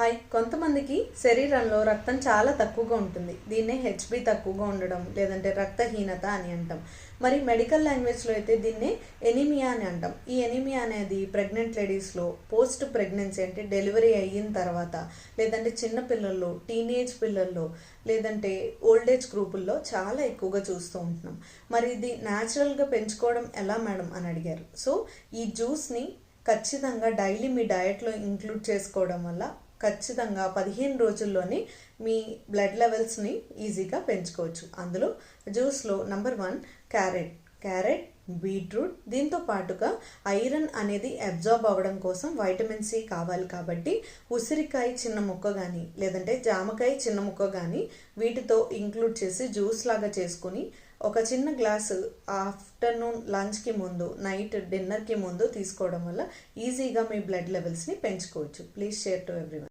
Hi. కొంతమందికి శరీరంలో రక్తం చాలా తక్కువగా ఉంటుంది. దీన్నే హెచ్బి తక్కువగా ఉండడం లేదంటే రక్తహీనత అని అంటాం. మరి మెడికల్ లాంగ్వేజ్లో అయితే దీన్నే ఎనీమియా అని అంటాం. ఈ ఎనీమియా అనేది ప్రెగ్నెంట్ లేడీస్లో పోస్ట్ ప్రెగ్నెన్సీ అంటే డెలివరీ అయిన తర్వాత లేదంటే చిన్న పిల్లల్లో టీనేజ్ పిల్లల్లో లేదంటే ఓల్డ్ ఏజ్ గ్రూపుల్లో చాలా ఎక్కువగా చూస్తూ ఉంటున్నాం. మరి ఇది న్యాచురల్గా పెంచుకోవడం ఎలా మేడం అని అడిగారు. సో ఈ జ్యూస్ని ఖచ్చితంగా డైలీ మీ డయట్లో ఇంక్లూడ్ చేసుకోవడం వల్ల ఖచ్చితంగా పదిహేను రోజుల్లోనే మీ బ్లడ్ లెవెల్స్ని ఈజీగా పెంచుకోవచ్చు. అందులో జ్యూస్లో number one carrot carrot beetroot దీంతో పాటుగా ఐరన్ అనేది అబ్జార్బ్ అవ్వడం కోసం వైటమిన్ సి కావాలి కాబట్టి ఉసిరికాయ చిన్న ముక్క కానీ లేదంటే జామకాయ చిన్న ముక్క కానీ వీటితో ఇంక్లూడ్ చేసి జ్యూస్ లాగా చేసుకుని ఒక చిన్న గ్లాసు ఆఫ్టర్నూన్ లంచ్కి ముందు నైట్ డిన్నర్కి ముందు తీసుకోవడం వల్ల ఈజీగా మీ బ్లడ్ లెవెల్స్ని పెంచుకోవచ్చు. Please share to everyone